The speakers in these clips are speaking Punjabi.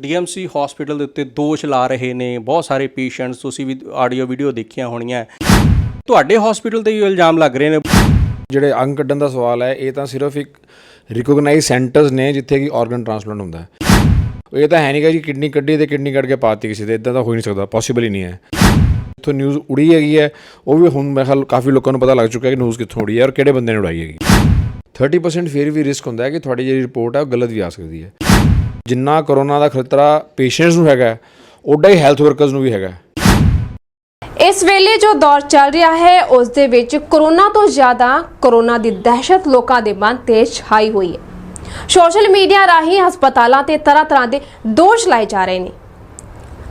ਡੀਐਮਸੀ ਹਸਪੀਟਲ ਦੇ ਉੱਤੇ ਦੋਸ਼ ਲਾ ਰਹੇ ਨੇ, ਬਹੁਤ ਸਾਰੇ ਪੇਸ਼ੈਂਟਸ, ਤੁਸੀਂ ਵੀ ਆਡੀਓ ਵੀਡੀਓ ਦੇਖੀਆਂ ਹੋਣੀਆਂ। ਤੁਹਾਡੇ ਹਸਪੀਟਲ ਤੇ ਹੀ ਇਲਜ਼ਾਮ ਲੱਗ ਰਹੇ ਨੇ। ਜਿਹੜੇ ਅੰਗ ਕੱਢਣ ਦਾ ਸਵਾਲ ਹੈ, ਇਹ ਤਾਂ ਸਿਰਫ ਇੱਕ ਰਿਕੋਗਨਾਈਜ਼ ਸੈਂਟਰਸ ਨੇ ਜਿੱਥੇ ਕਿ ਆਰਗਨ ਟ੍ਰਾਂਸਪਲਾਂਟ ਹੁੰਦਾ ਹੈ। ਇਹ ਤਾਂ ਹੈ ਨਹੀਂ ਗਾ ਜੀ, ਕਿਡਨੀ ਕੱਢੀ ਤੇ ਕਿਡਨੀ ਕੱਢ ਕੇ ਪਾਤੀ ਕਿਸੇ ਦੇ ਇਦਾਂ ਤਾਂ ਹੋ ਹੀ ਨਹੀਂ ਸਕਦਾ ਪੋਸੀਬਲ ਹੀ ਨਹੀਂ ਹੈ। ਇੱਥੋਂ ਨਿਊਜ਼ ਉੜੀ ਹੈਗੀ ਹੈ, ਉਹ ਵੀ ਹੁਣ ਮੇਰੇ ਖਿਆਲ ਕਾਫੀ ਲੋਕਾਂ ਨੂੰ ਪਤਾ ਲੱਗ ਚੁੱਕਿਆ ਕਿ ਨਿਊਜ਼ ਕਿੱਥੋਂ ਉੜੀ ਹੈ ਔਰ ਕਿਹੜੇ ਬੰਦੇ ਨੇ ਉਡਾਈ ਹੈਗੀ। 30% ਫਿਰ ਵੀ ਰਿਸਕ ਹੁੰਦਾ ਹੈ ਕਿ ਤੁਹਾਡੀ ਜਿਹੜੀ ਰਿਪੋਰਟ ਹੈ ਉਹ ਗਲਤ ਵੀ ਆ ਸਕਦੀ ਹੈ। ਜਿੰਨਾ ਕਰੋਨਾ ਦਾ ਖਤਰਾ ਪੇਸ਼ੈਂਟਸ ਨੂੰ ਹੈਗਾ ਉੱਡਾ ਹੀ ਹੈਲਥ ਵਰਕਰਸ ਨੂੰ ਵੀ ਹੈਗਾ ਇਸ ਵੇਲੇ ਜੋ ਦੌਰ ਚੱਲ ਰਿਹਾ ਹੈ, ਉਸ ਦੇ ਵਿੱਚ ਕਰੋਨਾ ਤੋਂ ਜ਼ਿਆਦਾ ਕਰੋਨਾ ਦੀ ਦਹਿਸ਼ਤ ਲੋਕਾਂ ਦੇ ਮਨ ਤੇ ਛਾਈ ਹੋਈ ਹੈ। ਸੋਸ਼ਲ ਮੀਡੀਆ ਰਾਹੀਂ ਹਸਪਤਾਲਾਂ ਤੇ ਤਰ੍ਹਾਂ-ਤਰ੍ਹਾਂ ਦੇ ਦੋਸ਼ ਲਾਏ ਜਾ ਰਹੇ ਨੇ।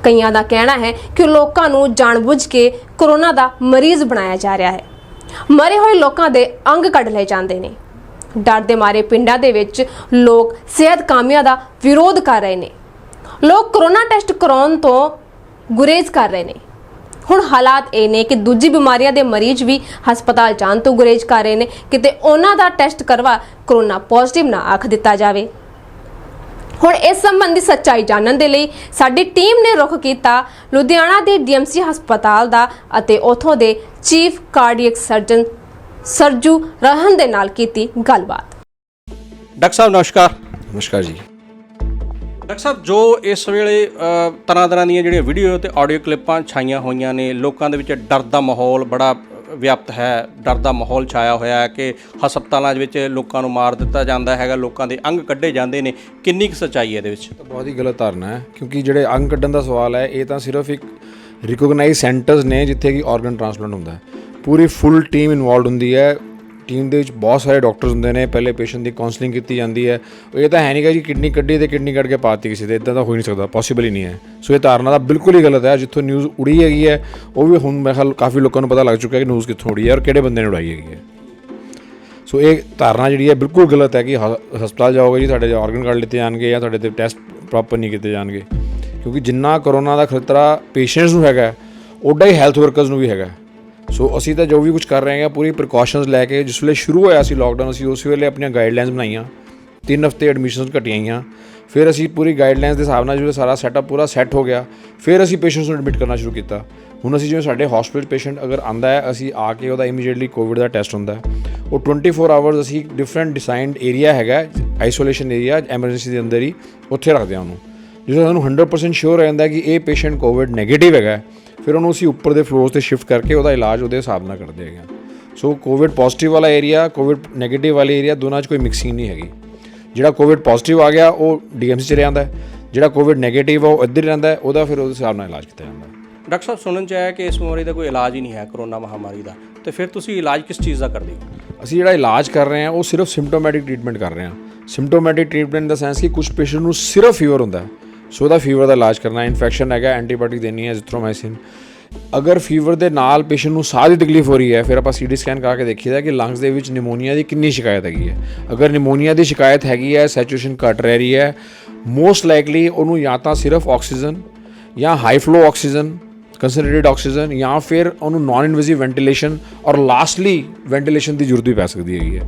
ਕਈਆਂ ਦਾ ਕਹਿਣਾ ਹੈ ਕਿ ਲੋਕਾਂ ਨੂੰ ਜਾਣਬੁੱਝ ਕੇ ਕਰੋਨਾ ਦਾ ਮਰੀਜ਼ ਬਣਾਇਆ ਜਾ ਰਿਹਾ ਹੈ। ਮਰੇ ਹੋਏ ਲੋਕਾਂ ਦੇ ਅੰਗ ਕੱਢ ਲਏ ਜਾਂਦੇ ਨੇ। ਡਰ ਦੇ ਮਾਰੇ ਪਿੰਡਾਂ ਦੇ ਵਿੱਚ ਲੋਕ ਸਿਹਤ ਕਾਮਿਆਂ ਦਾ ਵਿਰੋਧ ਕਰ ਰਹੇ ਨੇ। ਲੋਕ ਕਰੋਨਾ ਟੈਸਟ ਕਰਾਉਣ ਤੋਂ ਗੁਰੇਜ਼ ਕਰ ਰਹੇ ਨੇ। ਹੁਣ ਹਾਲਾਤ ਇਹ ਨੇ ਕਿ ਦੂਜੀ ਬਿਮਾਰੀਆਂ ਦੇ ਮਰੀਜ਼ ਵੀ ਹਸਪਤਾਲ ਜਾਣ ਤੋਂ ਗੁਰੇਜ਼ ਕਰ ਰਹੇ ਨੇ। ਕਿਤੇ ਉਹਨਾਂ ਦਾ ਟੈਸਟ ਕਰਵਾ ਕਰੋਨਾ ਪੋਜ਼ਿਟਿਵ ਨਾ ਆਖ ਦਿੱਤਾ ਜਾਵੇ। ਹੁਣ ਇਸ ਸੰਬੰਧੀ ਸੱਚਾਈ ਜਾਣਨ ਦੇ ਲਈ ਸਾਡੀ ਟੀਮ ਨੇ ਰੁਖ ਕੀਤਾ ਲੁਧਿਆਣਾ ਦੇ ਡੀਐਮਸੀ ਹਸਪਤਾਲ ਦਾ ਅਤੇ ਉਥੋਂ ਦੇ ਚੀਫ ਕਾਰਡੀਅਕ ਸਰਜਨ ਸਰਜੂ ਰਹਿਨ ਦੇ ਨਾਲ ਕੀਤੀ ਗੱਲਬਾਤ। ਡਾਕਟਰ ਸਾਹਿਬ ਨਮਸਕਾਰ। ਨਮਸਕਾਰ ਜੀ। ਡਾਕਟਰ ਸਾਹਿਬ ਜੋ ਇਸ ਵੇਲੇ ਤਰ੍ਹਾਂ ਤਰ੍ਹਾਂ ਦੀਆਂ ਜਿਹੜੀਆਂ ਵੀਡੀਓ ਤੇ ਆਡੀਓ ਕਲਿੱਪਾਂ ਛਾਈਆਂ ਹੋਈਆਂ ਨੇ ਲੋਕਾਂ ਦੇ ਵਿੱਚ ਡਰ ਦਾ ਮਾਹੌਲ ਬੜਾ ਵਿਅਪਤ ਹੈ ਡਰ ਦਾ ਮਾਹੌਲ ਛਾਇਆ ਹੋਇਆ ਹੈ ਕਿ ਹਸਪਤਾਲਾਂ ਦੇ ਵਿੱਚ ਲੋਕਾਂ ਨੂੰ ਮਾਰ ਦਿੱਤਾ ਜਾਂਦਾ ਹੈਗਾ ਲੋਕਾਂ ਦੇ ਅੰਗ ਕੱਢੇ ਜਾਂਦੇ ਨੇ। ਕਿੰਨੀ ਕੁ ਸੱਚਾਈ ਹੈ ਇਹਦੇ ਵਿੱਚ? ਤਾਂ ਬਹੁਤ ਹੀ ਗਲਤ ਧਾਰਨਾ ਹੈ ਕਿਉਂਕਿ ਜਿਹੜੇ ਅੰਗ ਕੱਢਣ ਦਾ ਸਵਾਲ ਹੈ ਇਹ ਤਾਂ ਸਿਰਫ ਇੱਕ ਰਿਕੋਗਨਾਈਜ਼ ਸੈਂਟਰਸ ਨੇ ਜਿੱਥੇ ਕਿ ਆਰਗਨ ਟ੍ਰਾਂਸਪਲਾਂਟ ਹੁੰਦਾ ਹੈ। ਪੂਰੀ ਫੁੱਲ ਟੀਮ ਇਨਵੋਲਡ ਹੁੰਦੀ ਹੈ। ਟੀਮ ਦੇ ਵਿੱਚ ਬਹੁਤ ਸਾਰੇ ਡਾਕਟਰਸ ਹੁੰਦੇ ਨੇ। ਪਹਿਲੇ ਪੇਸ਼ੈਂਟ ਦੀ ਕਾਉਂਸਲਿੰਗ ਕੀਤੀ ਜਾਂਦੀ ਹੈ। ਇਹ ਤਾਂ ਹੈ ਨਹੀਂ ਗਾ ਜੀ, ਕਿਡਨੀ ਕੱਢੀ ਤੇ ਕਿਡਨੀ ਕੱਢ ਕੇ ਪਾਤੀ ਕਿਸੇ ਦੇ। ਇਦਾਂ ਤਾਂ ਹੋ ਨਹੀਂ ਸਕਦਾ। ਪੋਸੀਬਲ ਹੀ ਨਹੀਂ ਹੈ। ਸੋ ਇਹ ਧਾਰਨਾ ਤਾਂ ਬਿਲਕੁਲ ਹੀ ਗਲਤ ਹੈ। ਜਿੱਥੋਂ ਨਿਊਜ਼ ਉੜੀ ਹੈਗੀ ਹੈ, ਉਹ ਵੀ ਹੁਣ ਮੇਰੇ ਖਿਆਲ ਕਾਫੀ ਲੋਕਾਂ ਨੂੰ ਪਤਾ ਲੱਗ ਚੁੱਕਿਆ ਕਿ ਨਿਊਜ਼ ਕਿੱਥੋਂ ਉੜੀ ਹੈ ਔਰ ਕਿਹੜੇ ਬੰਦੇ ਨੇ ਉਡਾਈ ਹੈਗੀ ਹੈ। ਸੋ ਇਹ ਧਾਰਨਾ ਜਿਹੜੀ ਹੈ ਬਿਲਕੁਲ ਗਲਤ ਹੈ ਕਿ ਹ- ਹਸਪਤਾਲ ਜਾਓਗੇ ਜੀ, ਤੁਹਾਡੇ ਆਰਗਨ ਕੱਢ ਲਿੱਤੇ ਜਾਣਗੇ ਜਾਂ ਤੁਹਾਡੇ ਤੇ ਟੈਸਟ ਪ੍ਰੋਪਰ ਨਹੀਂ ਕੀਤੇ ਜਾਣਗੇ। ਕਿਉਂਕਿ ਜਿੰਨਾ ਕਰੋਨਾ ਦਾ ਖਤਰਾ ਪੇਸ਼ੈਂਟਸ ਨੂੰ ਹੈਗਾ ਉੱਡਾ ਹੀ ਹੈਲਥ ਵਰਕਰਸ ਨੂੰ ਵੀ ਹੈਗਾ। ਸੋ ਅਸੀਂ ਤਾਂ ਜੋ ਵੀ ਕੁਝ ਕਰ ਰਹੇ ਹਾਂ, ਪੂਰੀ ਪ੍ਰੀਕਾਸ਼ਨਸ ਲੈ ਕੇ ਜਿਸ ਵੇਲੇ ਸ਼ੁਰੂ ਹੋਇਆ ਸੀ ਲਾਕਡਾਊਨ ਅਸੀਂ ਉਸ ਵੇਲੇ ਆਪਣੀਆਂ ਗਾਈਡਲਾਈਨਸ ਬਣਾਈਆਂ। ਤਿੰਨ ਹਫ਼ਤੇ ਐਡਮਿਸ਼ਨਸ ਘਟੀਆਂ ਫਿਰ ਅਸੀਂ ਪੂਰੀ ਗਾਈਡਲਾਈਨਸ ਦੇ ਹਿਸਾਬ ਨਾਲ ਜਿਹੜਾ ਸਾਰਾ ਸੈਟਅਪ ਪੂਰਾ ਸੈੱਟ ਹੋ ਗਿਆ, ਫਿਰ ਅਸੀਂ ਪੇਸ਼ੈਂਟਸ ਨੂੰ ਐਡਮਿਟ ਕਰਨਾ ਸ਼ੁਰੂ ਕੀਤਾ। ਹੁਣ ਅਸੀਂ ਜਿਵੇਂ ਸਾਡੇ ਹਸਪੀਟਲ ਪੇਸ਼ੈਂਟ ਅਗਰ ਆਂਦਾ ਹੈ, ਅਸੀਂ ਆ ਕੇ ਉਹਦਾ ਇਮੀਡੀਏਟਲੀ ਕੋਵਿਡ ਦਾ ਟੈਸਟ ਹੁੰਦਾ ਹੈ। ਉਹ 24 ਆਵਰਸ ਅਸੀਂ ਡਿਫਰੈਂਟ ਡਿਸਾਈਨਡ ਏਰੀਆ ਹੈਗਾ ਆਈਸੋਲੇਸ਼ਨ ਏਰੀਆ ਐਮਰਜੈਂਸੀ ਦੇ ਅੰਦਰ ਹੀ, ਉੱਥੇ ਰੱਖਦੇ ਹਾਂ ਉਹਨੂੰ। ਜਦੋਂ ਸਾਨੂੰ 100% ਸ਼ੋਰ ਰਹਿੰਦਾ ਕਿ ਇਹ ਪੇਸ਼ੈਂਟ ਕੋਵਿਡ 네ਗੇਟਿਵ ਹੈਗਾ ਫਿਰ ਉਹਨੂੰ ਅਸੀਂ ਉੱਪਰ ਦੇ ਫਲੋਰਸ ਤੇ ਸ਼ਿਫਟ ਕਰਕੇ ਉਹਦਾ ਇਲਾਜ ਉਹਦੇ ਹਿਸਾਬ ਨਾਲ ਕਰਦੇ ਹੈਗੇ ਹਾਂ ਸੋ ਕੋਵਿਡ ਪੋਜ਼ਿਟਿਵ ਵਾਲਾ ਏਰੀਆ ਕੋਵਿਡ 네ਗੇਟਿਵ ਵਾਲੇ ਏਰੀਆ ਦੋਨਾਂ 'ਚ ਕੋਈ ਮਿਕਸਿੰਗ ਨਹੀਂ ਹੈਗੀ। ਜਿਹੜਾ ਕੋਵਿਡ ਪੋਜ਼ਿਟਿਵ ਆ ਗਿਆ ਉਹ ਡੀਐਮਸੀ 'ਚ ਰਹਿੰਦਾ ਜਿਹੜਾ ਕੋਵਿਡ 네ਗੇਟਿਵ ਆ ਉਹ ਇੱਧਰ ਹੀ ਰਹਿੰਦਾ ਉਹਦਾ ਫਿਰ ਉਹਦੇ ਹਿਸਾਬ ਨਾਲ ਇਲਾਜ ਕੀਤਾ ਜਾਂਦਾ ਡਾਕਟਰ ਸਾਹਿਬ ਸੁਣਨ ਚ ਆਇਆ ਕਿ ਇਸ ਬਿਮਾਰੀ ਦਾ ਕੋਈ ਇਲਾਜ ਹੀ ਨਹੀਂ ਹੈ ਕਰੋਨਾ ਮਹਾਮਾਰੀ ਦਾ। ਤੇ ਫਿਰ ਤੁਸੀਂ ਇਲਾਜ ਕਿਸ ਚੀਜ਼ ਦਾ ਕਰਦੇ ਹੋ? ਅਸੀਂ ਜਿਹੜਾ ਇਲਾਜ ਕਰ ਰਹੇ ਹਾਂ ਉਹ ਸਿਰਫ ਸਿੰਪਟੋਮੈਟਿਕ ਟ੍ਰੀਟਮੈਂਟ ਕਰ ਰਹੇ ਹਾਂ। ਸਿੰਪਟੋਮੈਟਿਕ ਟ੍ਰੀਟਮੈਂਟ ਦਾ ਸੈਂਸ ਕਿ ਕੁਝ ਪੇਸ਼ੈਂਟ ਨੂੰ ਸਿਰਫ ਫੀਵਰ ਹੁੰਦਾ ਹੈ। ਸੋ ਉਹਦਾ ਫੀਵਰ ਦਾ ਇਲਾਜ ਕਰਨਾ ਇਨਫੈਕਸ਼ਨ ਹੈਗਾ ਐਂਟੀਬਾਇਓਟਿਕ ਦੇਣੀ ਹੈ ਜ਼ਿਥਰੋਮਾਈਸਿਨ ਅਗਰ ਫੀਵਰ ਦੇ ਨਾਲ ਪੇਸ਼ੈਂਟ ਨੂੰ ਸਾਹ ਦੀ ਤਕਲੀਫ ਹੋ ਰਹੀ ਹੈ, ਫਿਰ ਆਪਾਂ ਸੀਟੀ ਸਕੈਨ ਕਰਾ ਕੇ ਦੇਖੀਦਾ ਕਿ ਲੰਗਸ ਦੇ ਵਿੱਚ ਨਿਮੋਨੀਆ ਦੀ ਕਿੰਨੀ ਸ਼ਿਕਾਇਤ ਹੈਗੀ ਹੈ। ਅਗਰ ਨਿਮੋਨੀਆ ਦੀ ਸ਼ਿਕਾਇਤ ਹੈਗੀ ਹੈ ਸੈਚੂਰੇਸ਼ਨ ਘਟ ਰਹਿ ਰਹੀ ਹੈ ਮੋਸਟ ਲਾਈਕਲੀ ਉਹਨੂੰ ਜਾਂ ਤਾਂ ਸਿਰਫ ਆਕਸੀਜਨ ਜਾਂ high flow oxygen concentrated oxygen ਜਾਂ ਫਿਰ ਉਹਨੂੰ ਨਾਨ ਇਨਵੇਸਿਵ ਵੈਂਟੀਲੇਸ਼ਨ ਔਰ ਲਾਸਟਲੀ ਵੈਂਟੀਲੇਸ਼ਨ ਦੀ ਜ਼ਰੂਰਤ ਵੀ ਪੈ ਸਕਦੀ ਹੈਗੀ ਹੈ।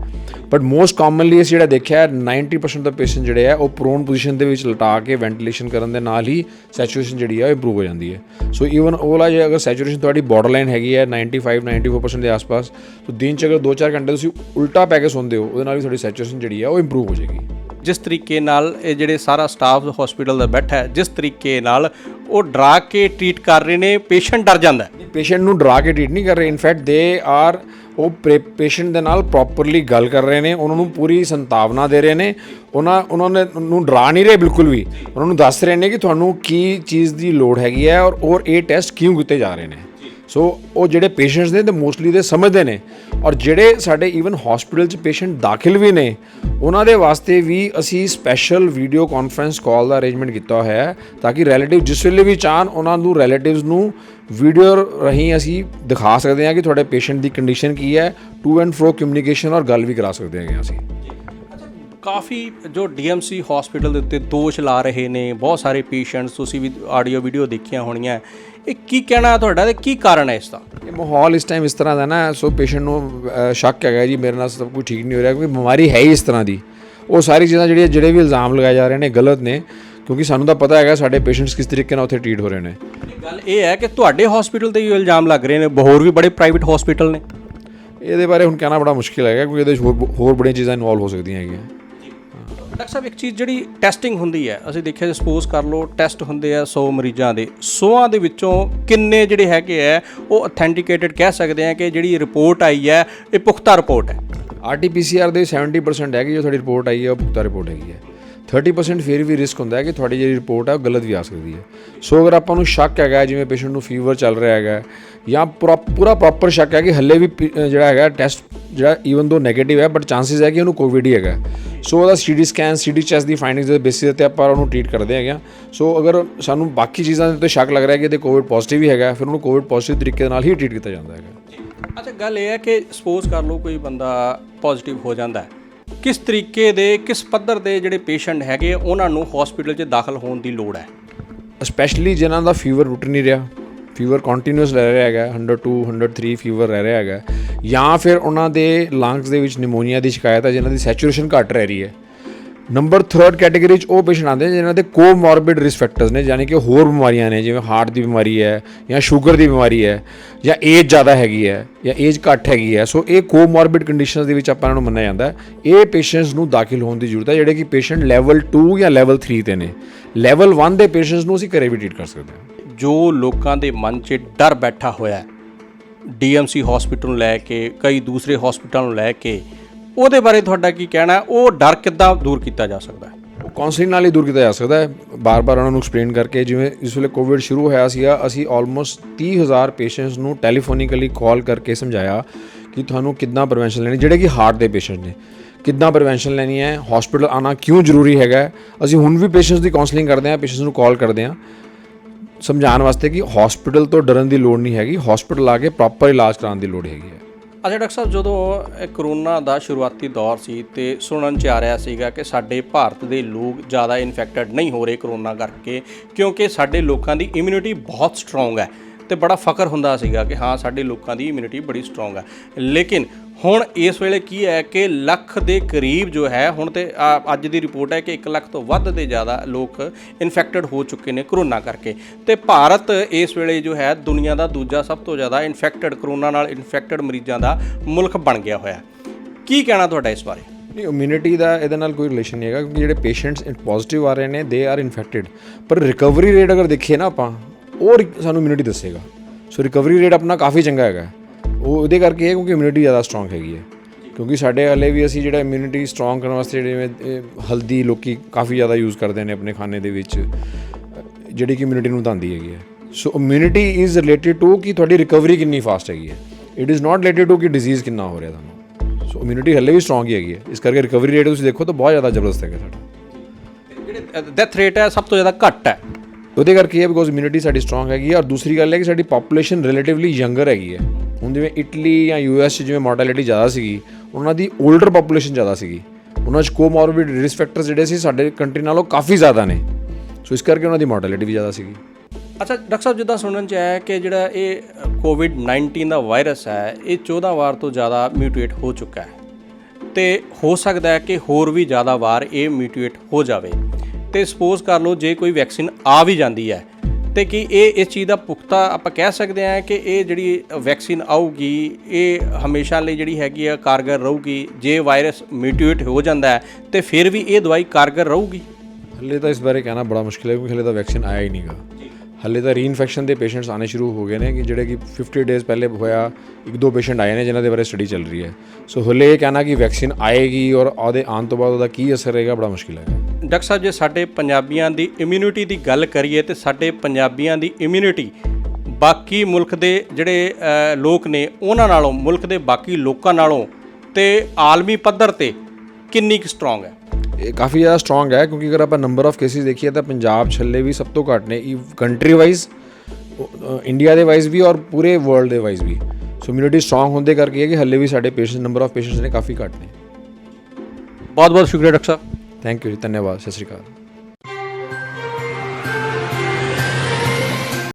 ਬਟ ਮੋਸਟ ਕਾਮਨਲੀ ਅਸੀਂ ਜਿਹੜਾ ਦੇਖਿਆ ਹੈ 90% ਦਾ ਪੇਸ਼ੈਂਟ ਜਿਹੜੇ ਆ ਉਹ ਪ੍ਰੋਨ ਪੋਜੀਸ਼ਨ ਦੇ ਵਿੱਚ ਲਟਾ ਕੇ ਵੈਂਟੀਲੇਸ਼ਨ ਕਰਨ ਦੇ ਨਾਲ ਹੀ ਸੈਚੂਰੇਸ਼ਨ ਜਿਹੜੀ ਆ ਉਹ ਇੰਪਰੂਵ ਹੋ ਜਾਂਦੀ ਹੈ। ਸੋ ਈਵਨ ਉਹਲਾ ਜੇ ਅਗਰ ਸੈਚੂਰੇਸ਼ਨ ਤੁਹਾਡੀ ਬਾਰਡਰਲਾਈਨ ਹੈਗੀ ਹੈ 95 94% ਦੇ ਆਸ-ਪਾਸ ਸੋ ਦਿਨ ਚ ਅਗਰ 2-4 ਘੰਟੇ ਤੁਸੀਂ ਉਲਟਾ ਪੈ ਕੇ ਸੌਂਦੇ ਹੋ, ਉਹਦੇ ਨਾਲ ਵੀ ਤੁਹਾਡੀ ਸੈਚੂਰੇਸ਼ਨ ਜਿਹੜੀ ਆ ਉਹ ਇੰਪਰੂਵ ਹੋ ਜਾਏਗੀ। ਜਿਸ ਤਰੀਕੇ ਨਾਲ ਇਹ ਜਿਹੜੇ ਸਾਰਾ ਸਟਾਫ ਹਸਪੀਟਲ ਦਾ ਬੈਠਾ ਹੈ, ਜਿਸ ਤਰੀਕੇ ਨਾਲ ਉਹ ਡਰਾ ਕੇ ਟ੍ਰੀਟ ਕਰ ਰਹੇ ਨੇ ਪੇਸ਼ੈਂਟ ਡਰ ਜਾਂਦਾ ਹੈ। ਪੇਸ਼ੈਂਟ ਨੂੰ ਡਰਾ ਕੇ ਟ੍ਰੀਟ ਨਹੀਂ ਕਰ ਰਹੇ। ਇਨਫੈਕਟ ਦੇ ਆਰ ਉਹ ਪੇਸ਼ੈਂਟ ਦੇ ਨਾਲ ਪ੍ਰੋਪਰਲੀ ਗੱਲ ਕਰ ਰਹੇ ਨੇ। ਉਹਨਾਂ ਨੂੰ ਪੂਰੀ ਸੰਤਾਵਨਾ ਦੇ ਰਹੇ ਨੇ। ਉਹਨਾਂ ਉਹਨਾਂ ਨੇ ਨੂੰ ਡਰਾ ਨਹੀਂ ਰਹੇ ਬਿਲਕੁਲ ਵੀ। ਉਹਨਾਂ ਨੂੰ ਦੱਸ ਰਹੇ ਨੇ ਕਿ ਤੁਹਾਨੂੰ ਕੀ ਚੀਜ਼ ਦੀ ਲੋੜ ਹੈਗੀ ਹੈ ਔਰ ਔਰ ਇਹ ਟੈਸਟ ਕਿਉਂ ਕੀਤੇ ਜਾ ਰਹੇ ਨੇ। ਸੋ ਉਹ ਜਿਹੜੇ ਪੇਸ਼ੈਂਟਸ ਨੇ ਤੇ ਮੋਸਟਲੀ ਦੇ ਸਮਝਦੇ ਨੇ। ਔਰ ਜਿਹੜੇ ਸਾਡੇ ਈਵਨ ਹਸਪੀਟਲ 'ਚ ਪੇਸ਼ੈਂਟ ਦਾਖਲ ਵੀ ਨੇ, ਉਹਨਾਂ ਦੇ ਵਾਸਤੇ ਵੀ ਅਸੀਂ ਸਪੈਸ਼ਲ ਵੀਡੀਓ ਕਾਨਫਰੰਸ ਕਾਲ ਦਾ ਅਰੇਂਜਮੈਂਟ ਕੀਤਾ ਹੋਇਆ ਹੈ, ਤਾਂ ਕਿ ਰਿਲੇਟਿਵ ਜਿਸ ਵੇਲੇ ਵੀ ਚਾਹਨ ਉਹਨਾਂ ਨੂੰ ਰਿਲੇਟਿਵਸ ਨੂੰ ਵੀਡੀਓ ਰਹੀਂ ਅਸੀਂ ਦਿਖਾ ਸਕਦੇ ਹਾਂ ਕਿ ਤੁਹਾਡੇ ਪੇਸ਼ੈਂਟ ਦੀ ਕੰਡੀਸ਼ਨ ਕੀ ਹੈ। ਟੂ ਐਂਡ ਫਰੋ ਕਮਿਊਨੀਕੇਸ਼ਨ ਔਰ ਗੱਲ ਵੀ ਕਰਾ ਸਕਦੇ ਹੈਗੇ ਅਸੀਂ। ਕਾਫੀ ਜੋ ਡੀਐਮਸੀ ਹਸਪੀਟਲ ਦੇ ਉੱਤੇ ਦੋਸ਼ ਲਾ ਰਹੇ ਨੇ, ਬਹੁਤ ਸਾਰੇ ਪੇਸ਼ੈਂਟਸ ਤੁਸੀਂ ਵੀ ਆਡੀਓ ਵੀਡੀਓ ਦੇਖੀਆਂ ਹੋਣੀਆਂ। ਇਹ ਕੀ ਕਹਿਣਾ ਤੁਹਾਡਾ ਤੇ ਕੀ ਕਾਰਨ ਹੈ ਇਸ ਦਾ? ਇਹ ਮਾਹੌਲ ਇਸ ਟਾਈਮ ਇਸ ਤਰ੍ਹਾਂ ਦਾ ਨਾ ਸੋ ਪੇਸ਼ੈਂਟ ਨੂੰ ਅ, ਸ਼ੱਕ ਹੈਗਾ ਜੀ ਮੇਰੇ ਨਾਲ ਸਭ ਕੁਝ ਠੀਕ ਨਹੀਂ ਹੋ ਰਿਹਾ ਕਿਉਂਕਿ ਬਿਮਾਰੀ ਹੈ ਹੀ ਇਸ ਤਰ੍ਹਾਂ ਦੀ। ਉਹ ਸਾਰੀ ਚੀਜ਼ਾਂ ਜਿਹੜੀਆਂ ਜਿਹੜੇ ਵੀ ਇਲਜ਼ਾਮ ਲਗਾਏ ਜਾ ਰਹੇ ਨੇ ਗਲਤ ਨੇ ਕਿਉਂਕਿ ਸਾਨੂੰ ਤਾਂ ਪਤਾ ਹੈਗਾ ਸਾਡੇ ਪੇਸ਼ੈਂਟਸ ਕਿਸ ਤਰੀਕੇ ਨਾਲ ਉੱਥੇ ਟ੍ਰੀਟ ਹੋ ਰਹੇ ਨੇ। ਗੱਲ ਇਹ ਹੈ ਕਿ ਤੁਹਾਡੇ ਹਸਪੀਟਲ ਤੇ ਹੀ ਇਲਜ਼ਾਮ ਲੱਗ ਰਹੇ ਨੇ ਹੋਰ ਵੀ ਬੜੇ ਪ੍ਰਾਈਵੇਟ ਹਸਪੀਟਲ ਨੇ। ਇਹਦੇ ਬਾਰੇ ਹੁਣ ਕਹਿਣਾ ਬੜਾ ਮੁਸ਼ਕਿਲ ਹੈਗਾ ਕਿਉਂਕਿ ਇਹਦੇ 'ਚ ਹੋਰ ਹੋਰ ਬੜੀਆਂ ਚੀਜ਼ਾਂ ਇਨਵੋਲਵ ਹੋ ਸਕਦੀਆਂ ਹੈਗੀਆਂ। ਡਾਕਟਰ ਸਾਹਿਬ, ਇੱਕ ਚੀਜ਼ ਜਿਹੜੀ ਟੈਸਟਿੰਗ ਹੁੰਦੀ ਹੈ, ਅਸੀਂ ਦੇਖਿਆ ਸਪੋਜ਼ ਕਰ ਲਓ ਟੈਸਟ ਹੁੰਦੇ ਆ 100 ਮਰੀਜ਼ਾਂ ਦੇ। 100ਾਂ ਦੇ ਵਿੱਚੋਂ ਕਿੰਨੇ ਜਿਹੜੇ ਹੈਗੇ ਆ, ਉਹ ਅਥੈਂਟੀਕੇਟਡ ਕਹਿ ਸਕਦੇ ਆ ਕਿ ਜਿਹੜੀ ਰਿਪੋਰਟ ਆਈ ਹੈ, ਇਹ ਪੁਖਤਾ ਰਿਪੋਰਟ ਹੈ। ਆਰਟੀਪੀਸੀਆਰ ਦੇ 70% ਹੈਗੀ ਜੋ ਤੁਹਾਡੀ ਰਿਪੋਰਟ ਆਈ ਹੈ, ਉਹ ਪੁਖਤਾ ਰਿਪੋਰਟ ਹੈਗੀ ਹੈ। 30% ਫਿਰ ਵੀ ਰਿਸਕ ਹੁੰਦਾ ਹੈ ਕਿ ਤੁਹਾਡੀ ਜਿਹੜੀ ਰਿਪੋਰਟ ਹੈ ਉਹ ਗਲਤ ਵੀ ਆ ਸਕਦੀ ਹੈ। ਸੋ ਅਗਰ ਆਪਾਂ ਨੂੰ ਸ਼ੱਕ ਹੈਗਾ, ਜਿਵੇਂ ਪੇਸ਼ੈਂਟ ਨੂੰ ਫੀਵਰ ਚੱਲ ਰਿਹਾ ਹੈਗਾ, ਜਾਂ ਪੂਰਾ ਪੂਰਾ ਪ੍ਰੋਪਰ ਸ਼ੱਕ ਹੈ ਕਿ ਹੱਲੇ ਵੀ ਪੀ- ਜਿਹੜਾ ਹੈਗਾ ਟੈਸਟ ਜਿਹੜਾ ਈਵਨ ਦੋ 네ਗੇਟਿਵ ਹੈ ਬਟ ਚਾਂਸਸ ਹੈ ਕਿ ਉਹਨੂੰ ਕੋਵਿਡ ਹੀ ਹੈਗਾ ਸੋ ਉਹਦਾ ਸੀਟੀ ਸਕੈਨ ਸੀਟੀ ਚੈਸਟ ਦੀ ਫਾਈਂਡਿੰਗਸ ਦੇ ਬੇਸਿਸ ਤੇ ਆਪਾਂ ਉਹਨੂੰ ਟ੍ਰੀਟ ਕਰਦੇ ਹੈਗੇ ਹਾਂ। ਸੋ ਅਗਰ ਸਾਨੂੰ ਬਾਕੀ ਚੀਜ਼ਾਂ ਦੇ ਉੱਤੇ ਸ਼ੱਕ ਲੱਗ ਰਿਹਾ ਕਿ ਇਹਦੇ ਕੋਵਿਡ ਪੋਜ਼ਿਟਿਵ ਹੀ ਹੈਗਾ ਫਿਰ ਉਹਨੂੰ ਕੋਵਿਡ ਪੋਜ਼ਿਟਿਵ ਤਰੀਕੇ ਦੇ ਨਾਲ ਹੀ ਟ੍ਰੀਟ ਕੀਤਾ ਜਾਂਦਾ ਹੈਗਾ ਅੱਛਾ ਗੱਲ ਇਹ ਹੈ ਕਿ ਸਪੋਜ਼ ਕਰ ਲਓ ਕੋਈ ਬੰਦਾ ਪੋਜ਼ਿਟਿਵ ਹੋ ਜਾਂਦਾ ਹੈ। ਕਿਸ ਤਰੀਕੇ ਦੇ ਕਿਸ ਪੱਧਰ ਦੇ ਜਿਹੜੇ ਪੇਸ਼ੈਂਟ ਹੈਗੇ ਉਹਨਾਂ ਨੂੰ ਹਸਪੀਟਲ 'ਚ ਦਾਖਲ ਹੋਣ ਦੀ ਲੋੜ ਹੈ? ਸਪੈਸ਼ਲੀ ਜਿਨ੍ਹਾਂ ਦਾ ਫੀਵਰ ਰੁਟ ਨਹੀਂ ਰਿਹਾ। ਫੀਵਰ ਕੰਟੀਨਿਊਸ ਰਹਿ ਰਿਹਾ ਹੈਗਾ 102 103 ਫੀਵਰ ਰਹਿ ਰਿਹਾ ਹੈਗਾ। ਜਾਂ ਫਿਰ ਉਹਨਾਂ ਦੇ ਲੰਗਸ ਦੇ ਵਿੱਚ ਨਿਮੋਨੀਆ ਦੀ ਸ਼ਿਕਾਇਤ ਹੈ, ਜਿਨ੍ਹਾਂ ਦੀ ਸੈਚੂਰੇਸ਼ਨ ਘੱਟ ਰਹਿ ਰਹੀ ਹੈ। ਨੰਬਰ 3rd ਕੈਟਾਗਰੀ 'ਚ ਉਹ ਪੇਸ਼ੈਂਟ ਆਉਂਦੇ ਜਿਨ੍ਹਾਂ ਦੇ ਕੋਮੋਰਬਿਡ ਰਿਸਕ ਫੈਕਟਰਸ ਨੇ, ਯਾਨੀ ਕਿ ਹੋਰ ਬਿਮਾਰੀਆਂ ਨੇ, ਜਿਵੇਂ ਹਾਰਟ ਦੀ ਬਿਮਾਰੀ ਹੈ, ਜਾਂ ਸ਼ੂਗਰ ਦੀ ਬਿਮਾਰੀ ਹੈ, ਜਾਂ ਏਜ ਜ਼ਿਆਦਾ ਹੈਗੀ ਹੈ, ਜਾਂ ਏਜ ਘੱਟ ਹੈਗੀ ਹੈ। ਸੋ ਇਹ ਕੋਮੋਰਬਿਡ ਕੰਡੀਸ਼ਨਸ ਦੇ ਵਿੱਚ ਆਪਾਂ ਇਹਨਾਂ ਨੂੰ ਮੰਨਿਆ ਜਾਂਦਾ ਇਹ ਪੇਸ਼ੈਂਟਸ ਨੂੰ ਦਾਖਲ ਹੋਣ ਦੀ ਜ਼ਰੂਰਤ ਹੈ, ਜਿਹੜੇ ਕਿ ਪੇਸ਼ੈਂਟ ਲੈਵਲ 2 ਜਾਂ ਲੈਵਲ 3 ਤੇ ਨੇ। ਲੈਵਲ 1 ਦੇ ਪੇਸ਼ੈਂਟਸ ਨੂੰ ਅਸੀਂ ਘਰੇ ਵੀ ਟ੍ਰੀਟ ਕਰ ਸਕਦੇ ਹਾਂ। ਜੋ ਲੋਕਾਂ ਦੇ ਮਨ 'ਚ ਡਰ ਬੈਠਾ ਹੋਇਆ ਹੈ। ਡੀਐਮਸੀ ਹਸਪੀਟਲ ਨੂੰ ਲੈ ਕੇ, ਕਈ ਦੂਸਰੇ ਹਸਪੀਟਲ ਨੂੰ ਲੈ ਕੇ, ਉਹਦੇ ਬਾਰੇ ਤੁਹਾਡਾ ਕੀ ਕਹਿਣਾ ਉਹ ਡਰ ਕਿੱਦਾਂ ਦੂਰ ਕੀਤਾ ਜਾ ਸਕਦਾ ਹੈ? ਕਾਉਂਸਲਿੰਗ ਨਾਲ ਹੀ ਦੂਰ ਕੀਤਾ ਜਾ ਸਕਦਾ ਹੈ। ਬਾਰ-ਬਾਰ ਉਹਨਾਂ ਨੂੰ ਐਕਸਪਲੇਨ ਕਰਕੇ, ਜਿਵੇਂ ਇਸ ਵੇਲੇ ਕੋਵਿਡ ਸ਼ੁਰੂ ਹੋਇਆ ਸੀਗਾ, ਅਸੀਂ ਆਲਮੋਸਟ 30000 ਪੇਸ਼ੈਂਟਸ ਨੂੰ ਟੈਲੀਫੋਨਿਕਲੀ ਕਾਲ ਕਰਕੇ ਸਮਝਾਇਆ ਕਿ ਤੁਹਾਨੂੰ ਕਿੱਦਾਂ ਪ੍ਰੀਵੈਂਸ਼ਨ ਲੈਣੀ, ਜਿਹੜੇ ਕਿ ਹਾਰਟ ਦੇ ਪੇਸ਼ੈਂਟ ਨੇ। ਕਿੱਦਾਂ ਪ੍ਰੀਵੈਂਸ਼ਨ ਲੈਣੀ ਹੈ? ਹਸਪੀਟਲ ਆਣਾ ਕਿਉਂ ਜ਼ਰੂਰੀ ਹੈਗਾ ਅਸੀਂ ਹੁਣ ਵੀ ਪੇਸ਼ੈਂਟਸ ਦੀ ਕਾਉਂਸਲਿੰਗ ਕਰਦੇ ਹਾਂ ਪੇਸ਼ੈਂਟਸ ਨੂੰ ਕਾਲ ਕਰਦੇ ਹਾਂ। ਸਮਝਾਉਣ ਵਾਸਤੇ ਕਿ ਹਸਪੀਟਲ ਤੋਂ ਡਰਨ ਦੀ ਲੋੜ ਨਹੀਂ ਹੈਗੀ ਹਸਪੀਟਲ ਆ ਕੇ ਪ੍ਰੋਪਰ ਇਲਾਜ ਕਰਾਉਣ ਦੀ ਲੋੜ ਹੈਗੀ ਹੈ। ਅੱਛਾ ਡਾਕਟਰ ਸਾਹਿਬ, ਜਦੋਂ ਇਹ ਕਰੋਨਾ ਦਾ ਸ਼ੁਰੂਆਤੀ ਦੌਰ ਸੀ ਤੇ ਸੁਣਨ ਚ ਆ ਰਿਹਾ ਸੀਗਾ ਕਿ ਸਾਡੇ ਭਾਰਤ ਦੇ ਲੋਕ ਜ਼ਿਆਦਾ ਇਨਫੈਕਟਡ ਨਹੀਂ ਹੋ ਰਹੇ ਕਰੋਨਾ ਕਰਕੇ, ਕਿਉਂਕਿ ਸਾਡੇ ਲੋਕਾਂ ਦੀ ਇਮਿਊਨਿਟੀ ਬਹੁਤ ਸਟਰੋਂਗ ਹੈ। ਤੇ ਬੜਾ ਫਖਰ ਹੁੰਦਾ ਸੀਗਾ ਕਿ ਹਾਂ, ਸਾਡੇ ਲੋਕਾਂ ਦੀ ਇਮਿਊਨਿਟੀ ਬੜੀ ਸਟਰੋਂਗ ਹੈ ਲੇਕਿਨ ਹੁਣ ਇਸ ਵੇਲੇ ਕੀ ਹੈ ਕਿ ਲੱਖ ਦੇ ਕਰੀਬ ਜੋ ਹੈ, ਹੁਣ ਤੇ ਆ- ਅੱਜ ਦੀ ਰਿਪੋਰਟ ਹੈ ਕਿ 1 ਲੱਖ ਤੋਂ ਵੱਧ ਦੇ ਜ਼ਿਆਦਾ ਲੋਕ ਇਨਫੈਕਟਡ ਹੋ ਚੁੱਕੇ ਨੇ ਕਰੋਨਾ ਕਰਕੇ। ਤੇ ਭਾਰਤ ਇਸ ਵੇਲੇ ਜੋ ਹੈ, ਦੁਨੀਆ ਦਾ ਦੂਜਾ ਸਭ ਤੋਂ ਜ਼ਿਆਦਾ ਇਨਫੈਕਟਡ ਕਰੋਨਾ ਨਾਲ ਇਨਫੈਕਟਡ ਮਰੀਜ਼ਾਂ ਦਾ ਮੁਲਕ ਬਣ ਗਿਆ ਹੋਇਆ। ਕੀ ਕਹਿਣਾ ਤੁਹਾਡਾ ਇਸ ਬਾਰੇ? ਨਹੀਂ ਇਮਿਊਨਿਟੀ ਦਾ ਇਹਦੇ ਨਾਲ ਕੋਈ ਰਿਲੇਸ਼ਨ ਨਹੀਂ ਹੈਗਾ, ਕਿਉਂਕਿ ਜਿਹੜੇ ਪੇਸ਼ੈਂਟਸ ਪੋਜ਼ਿਟਿਵ ਆ ਰਹੇ ਨੇ ਦੇ ਆਰ ਇਨਫੈਕਟਡ ਪਰ ਰਿਕਵਰੀ ਰੇਟ ਅਗਰ ਦੇਖੀਏ ਨਾ ਆਪਾਂ ਉਹ ਸਾਨੂੰ ਇਮਿਊਨਿਟੀ ਦੱਸੇਗਾ। ਸੋ ਰਿਕਵਰੀ ਰੇਟ ਆਪਣਾ ਕਾਫੀ ਚੰਗਾ ਹੈਗਾ। ਉਹ ਉਹਦੇ ਕਰਕੇ ਹੈ ਕਿਉਂਕਿ ਇਮਿਊਨਿਟੀ ਜ਼ਿਆਦਾ ਸਟਰੋਂਗ ਹੈਗੀ ਹੈ। ਕਿਉਂਕਿ ਸਾਡੇ ਹਲੇ ਵੀ ਅਸੀਂ ਜਿਹੜਾ ਇਮਿਊਨਿਟੀ ਸਟਰੋਂਗ ਕਰਨ ਵਾਸਤੇ ਜਿਹੜੇ ਹਲਦੀ ਲੋਕੀ ਕਾਫੀ ਜ਼ਿਆਦਾ ਯੂਜ਼ ਕਰਦੇ ਨੇ ਆਪਣੇ ਖਾਣੇ ਦੇ ਵਿੱਚ। ਜਿਹੜੀ ਕਿ ਇਮਿਊਨਿਟੀ ਨੂੰ ਵਧਾਉਂਦੀ ਹੈਗੀ ਹੈ। So immunity is related to ਕਿ ਤੁਹਾਡੀ ਰਿਕਵਰੀ ਕਿੰਨੀ ਫਾਸਟ ਹੈਗੀ ਹੈ। It is not related to ਕਿ ਡਿਜ਼ੀਜ਼ ਕਿੰਨਾ ਹੋ ਰਿਹਾ ਤੁਹਾਨੂੰ। ਸੋ ਇਮਿਊਨਿਟੀ ਹੱਲੇ ਵੀ ਸਟਰੋਂਗ ਹੀ ਹੈਗੀ ਹੈ। ਇਸ ਕਰਕੇ ਰਿਕਵਰੀ ਰੇਟ ਤੁਸੀਂ ਦੇਖੋ ਤਾਂ ਬਹੁਤ ਜ਼ਿਆਦਾ ਜ਼ਬਰਦਸਤ ਹੈਗਾ ਸਾਡਾ। ਜਿਹੜੇ ਡੈਥ ਰੇਟ ਹੈ ਸਭ ਤੋਂ ਜ਼ਿਆਦਾ ਘੱਟ ਹੈ। ਉਹਦੇ ਕਰਕੇ ਇਹ ਬਿਕੋਜ਼ ਇਮਿਊਨਿਟੀ ਸਾਡੀ ਸਟਰੋਂਗ ਹੈਗੀ ਹੈ ਔਰ ਦੂਸਰੀ ਗੱਲ ਹੈ ਕਿ ਸਾਡੀ ਪੋਪੂਲੇਸ਼ਨ ਰਿਲੇਟਿਵਲੀ ਯੰਗਰ ਹੈਗੀ ਹੈ। ਹੁਣ ਜਿਵੇਂ ਇਟਲੀ ਜਾਂ ਯੂਐਸ 'ਚ ਜਿਵੇਂ ਮੋਰਟੈਲਿਟੀ ਜ਼ਿਆਦਾ ਸੀਗੀ, ਉਹਨਾਂ ਦੀ 올ਡਰ ਪੋਪੂਲੇਸ਼ਨ ਜ਼ਿਆਦਾ ਸੀਗੀ। ਉਹਨਾਂ 'ਚ ਕੋਮੋਰਬਿਡ ਰਿਸਕ ਫੈਕਟਰਸ ਜਿਹੜੇ ਸੀ ਸਾਡੇ ਕੰਟਰੀ ਨਾਲੋਂ ਕਾਫੀ ਜ਼ਿਆਦਾ ਨੇ। ਸੋ ਇਸ ਕਰਕੇ ਉਹਨਾਂ ਦੀ ਮੋਰਟੈਲਿਟੀ ਵੀ ਜ਼ਿਆਦਾ ਸੀਗੀ। ਅੱਛਾ, ਡਾਕਟਰ ਸਾਹਿਬ, ਜਿੱਦਾਂ ਸੁਣਨ ਚ ਆਇਆ ਕਿ ਜਿਹੜਾ ਇਹ ਕੋਵਿਡ 19 ਦਾ ਵਾਇਰਸ ਹੈ, ਇਹ 14 ਵਾਰ ਤੋਂ ਜ਼ਿਆਦਾ ਮਿਊਟੇਟ ਹੋ ਚੁੱਕਾ ਹੈ। ਤੇ ਹੋ ਸਕਦਾ ਹੈ ਕਿ ਹੋਰ ਵੀ ਜ਼ਿਆਦਾ ਵਾਰ ਇਹ ਮਿਊਟੇਟ ਹੋ ਜਾਵੇ। ਤੇ ਸਪੋਜ਼ ਕਰ ਲਓ ਜੇ ਕੋਈ ਵੈਕਸੀਨ ਆ ਵੀ ਜਾਂਦੀ ਹੈ। ਤੇ ਕੀ ਇਹ ਇਸ ਚੀਜ਼ ਦਾ ਪੁਖਤਾ ਆਪਾਂ ਕਹਿ ਸਕਦੇ ਹਾਂ ਕਿ ਇਹ ਜਿਹੜੀ ਵੈਕਸੀਨ ਆਊਗੀ ਇਹ ਹਮੇਸ਼ਾ ਲਈ ਜਿਹੜੀ ਹੈਗੀ ਆ ਕਾਰਗਰ ਰਹੂਗੀ। ਜੇ ਵਾਇਰਸ ਮਿਊਟੇਟ ਹੋ ਜਾਂਦਾ ਹੈ ਤੇ ਫਿਰ ਵੀ ਇਹ ਦਵਾਈ ਕਾਰਗਰ ਰਹੂਗੀ। ਹੱਲੇ ਤਾਂ ਇਸ ਬਾਰੇ ਕਹਿਣਾ ਬੜਾ ਮੁਸ਼ਕਿਲ ਹੈ ਕਿਉਂਕਿ ਹੱਲੇ ਤਾਂ ਵੈਕਸੀਨ ਆਇਆ ਹੀ ਨਹੀਂਗਾ ਹੱਲੇ ਤਾਂ ਰੀਇਨਫੈਕਸ਼ਨ ਦੇ ਪੇਸ਼ੈਂਟਸ ਆਣੇ ਸ਼ੁਰੂ ਹੋ ਗਏ ਨੇ ਕਿ ਜਿਹੜੇ ਕਿ 50 ਡੇਜ਼ ਪਹਿਲੇ ਹੋਇਆ ਇੱਕ ਦੋ ਪੇਸ਼ੈਂਟ ਆਏ ਨੇ ਜਿਨ੍ਹਾਂ ਦੇ ਬਾਰੇ ਸਟੱਡੀ ਚੱਲ ਰਹੀ ਹੈ। ਸੋ ਹੱਲੇ ਇਹ ਕਹਿਣਾ ਕਿ ਵੈਕਸੀਨ ਆਏਗੀ ਔਰ ਉਹਦੇ ਆਉਣ ਤੋਂ ਬਾਅਦ ਉਹਦਾ ਕੀ ਅਸਰ ਰਹੇਗਾ ਬੜਾ ਮੁਸ਼ਕਿਲ ਹੈ। ਡਾਕਟਰ ਸਾਹਿਬ ਜੇ ਸਾਡੇ ਪੰਜਾਬੀਆਂ ਦੀ ਇਮਿਊਨਿਟੀ ਦੀ ਗੱਲ ਕਰੀਏ ਤੇ ਸਾਡੇ ਪੰਜਾਬੀਆਂ ਦੀ ਇਮਿਊਨਿਟੀ ਬਾਕੀ ਮੁਲਕ ਦੇ ਜਿਹੜੇ ਲੋਕ ਨੇ ਉਹਨਾਂ ਨਾਲੋਂ ਮੁਲਕ ਦੇ ਬਾਕੀ ਲੋਕਾਂ ਨਾਲੋਂ ਤੇ ਆਲਮੀ ਪੱਧਰ ਤੇ ਕਿੰਨੀ ਕੁ ਸਟਰੋਂਗ ਹੈ? ਇਹ ਕਾਫੀ ਜ਼ਿਆਦਾ ਸਟਰੋਂਗ ਹੈ ਕਿਉਂਕਿ ਅਗਰ ਆਪਾਂ ਨੰਬਰ ਆਫ ਕੇਸਿਸ ਦੇਖੀਏ ਤਾਂ ਪੰਜਾਬ ਛੱਲੇ ਵੀ ਸਭ ਤੋਂ ਘੱਟ ਨੇ ਇਹ ਕੰਟਰੀ ਵਾਈਜ਼ ਇੰਡੀਆ ਦੇ ਵਾਈਜ਼ ਵੀ ਔਰ ਪੂਰੇ ਵਰਲਡ ਦੇ ਵਾਈਜ਼ ਵੀ। ਸੋ ਇਮਿਊਨਿਟੀ ਸਟਰੋਂਗ ਹੁੰਦੇ ਕਰਕੇ ਹੈ ਕਿ ਹੱਲੇ ਵੀ ਸਾਡੇ ਪੇਸ਼ੈਂਟ ਨੰਬਰ ਆਫ ਪੇਸ਼ੈਂਟਸ ਨੇ ਕਾਫੀ ਘੱਟ ਨੇ। ਬਹੁਤ ਬਹੁਤ ਸ਼ੁਕਰੀਆ ਡਾਕਟਰ ਸਾਹਿਬ। ਥੈਂਕ ਯੂ ਜੀ ਧੰਨਵਾਦ ਸਤਿ ਸ਼੍ਰੀ ਅਕਾਲ